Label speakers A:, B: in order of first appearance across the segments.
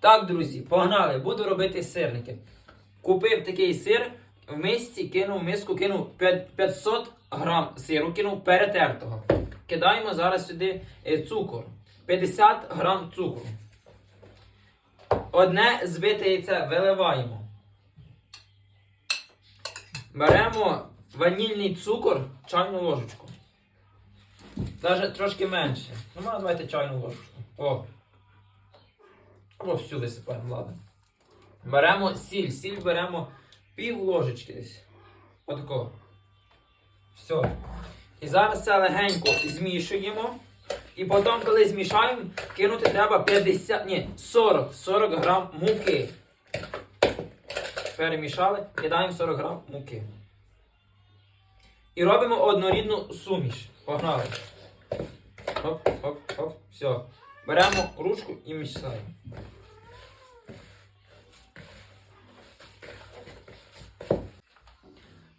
A: Так, друзі, погнали, буду робити сирники. Купив такий сир, в мисці кинув миску, кинув 500 грам сиру, кинув перетертого. Кидаємо зараз сюди е, цукор. 50 грам цукру. Одне збите яйце виливаємо. Беремо ванільний цукор, чайну ложечку. Навіть трошки менше. Ну, давайте чайну ложечку. О. Або всю висипаємо, ладно. Беремо сіль. Сіль беремо пів ложечки десь. Отако. Все. І зараз це легенько змішуємо. І потім, коли змішаємо, кинути треба 50, ні, 40, 40 грам муки. Перемішали, кидаємо 40 грам муки. І робимо однорідну суміш. Погнали. Оп, оп, оп, все. Беремо ручку і мішаємо.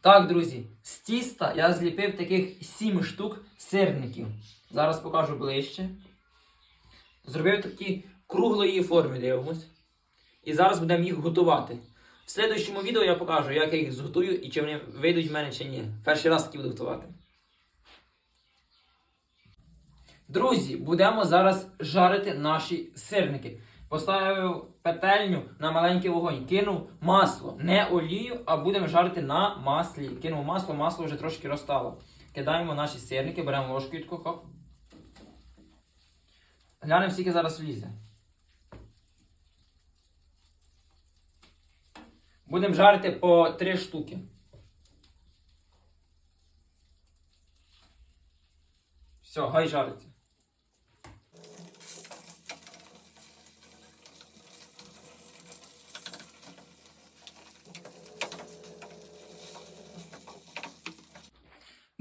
A: Так, друзі, з тіста я зліпив таких 7 штук сирників. Зараз покажу ближче. Зробив такі круглої форми, дивимось. І зараз будемо їх готувати. В слідуючому відео я покажу, як я їх зготую і чи вони вийдуть в мене чи ні. Перший раз такі буду готувати. Друзі, будемо зараз жарити наші сирники. Поставив петельню на маленький вогонь, кинув масло, не олію, а будемо жарити на маслі. Кинув масло, масло вже трошки розтало. Кидаємо наші сирники, беремо ложку і таку. Глянемо, скільки зараз влізе. Будемо жарити по 3 штуки. Все, хай жариться.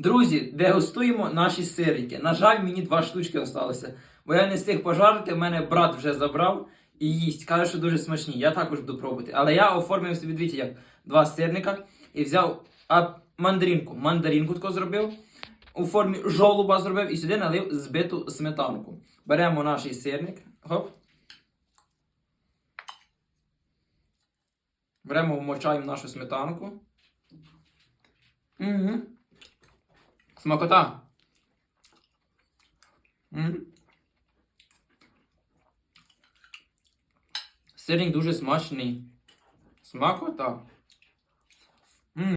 A: Друзі, дегустуємо наші сирники. На жаль, мені два штучки залишилося. Бо я не встиг пожарити, в мене брат вже забрав і їсть. Каже, що дуже смачні. Я також буду пробувати. Але я оформив собі дивіться, як два сирника і взяв а, мандаринку. Мандаринку тако зробив. У формі жолуба зробив і сюди налив збиту сметанку. Беремо наш сирник. Хоп. Беремо, вмочаємо нашу сметанку. Угу. Смакота. М. Сирник дуже смачний. Смакота.